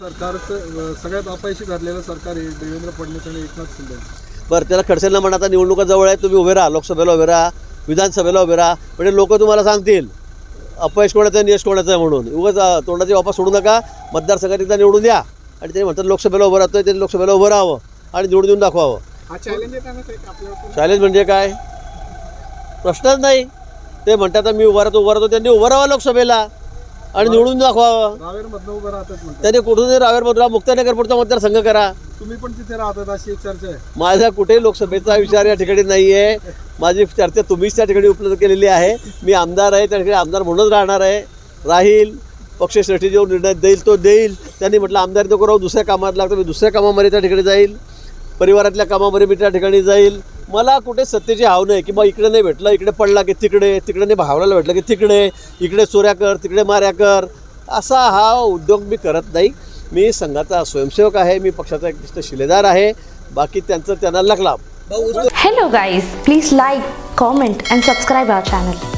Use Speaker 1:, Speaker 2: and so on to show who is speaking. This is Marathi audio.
Speaker 1: सरकारचं अं, सगळ्यात अपयशी ठरलेलं सरकार आहे देवेंद्र फडणवीस आणि एकनाथ शिंदे.
Speaker 2: बरं त्याला खडसेंना म्हणा आता निवडणुका जवळ आहे तुम्ही उभे राहा लोकसभेला उभे राहा विधानसभेला उभे राहा म्हणजे लोक तुम्हाला सांगतील अपयश कोणाचं आहे यश कोणाचं आहे म्हणून. उगाच तोंडाची वापस सोडू नका मतदारसंघात एकदा निवडून द्या आणि ते म्हणतात लोकसभेला उभं राहतोय त्यांनी लोकसभेला उभं राहावं आणि निवडून देऊन दाखवावं.
Speaker 1: हा चॅलेंज
Speaker 2: म्हणजे काय? प्रश्नच नाही. ते म्हणतात मी उभा राहतो उभा राहतो त्यांनी उभं राहावं लोकसभेला. आणि निवडून दाखवावं
Speaker 1: रावेरमधनं उभं राहतात म्हणतात.
Speaker 2: त्यांनी कुठूनही रावेरमधून मुक्तानगर पुढचा मतदारसंघ करा.
Speaker 1: तुम्ही पण तिथे राहतात अशी एक चर्चा आहे.
Speaker 2: माझा कुठेही लोकसभेचा विचार या ठिकाणी नाही आहे माझी चर्चा तुम्हीच त्या ठिकाणी उपलब्ध केलेली आहे. मी आमदार आहे त्या ठिकाणी आमदार म्हणूनच राहणार आहे. राहील पक्षश्रेष्ठी जो निर्णय देईल तो देईल. त्यांनी म्हटलं आमदार नको राहू दुसऱ्या कामात लागतं मी दुसऱ्या कामामध्ये त्या ठिकाणी जाईल. परिवारातल्या कामामध्ये मी त्या ठिकाणी जाईल. मला कुठे सत्तेची हाव नाही की मग इकडे नाही भेटलं इकडे पडला की तिकडे तिकडे नाही भावनाला भेटलं की तिकडे इकडे चोऱ्या कर तिकडे माऱ्या कर. असा हा उद्योग मी करत नाही. मी संघाचा स्वयंसेवक आहे मी पक्षाचा एक निष्ठ शिलेदार आहे. बाकी त्यांचं त्यांना लकलाभ
Speaker 3: hello guys please like comment and subscribe our channel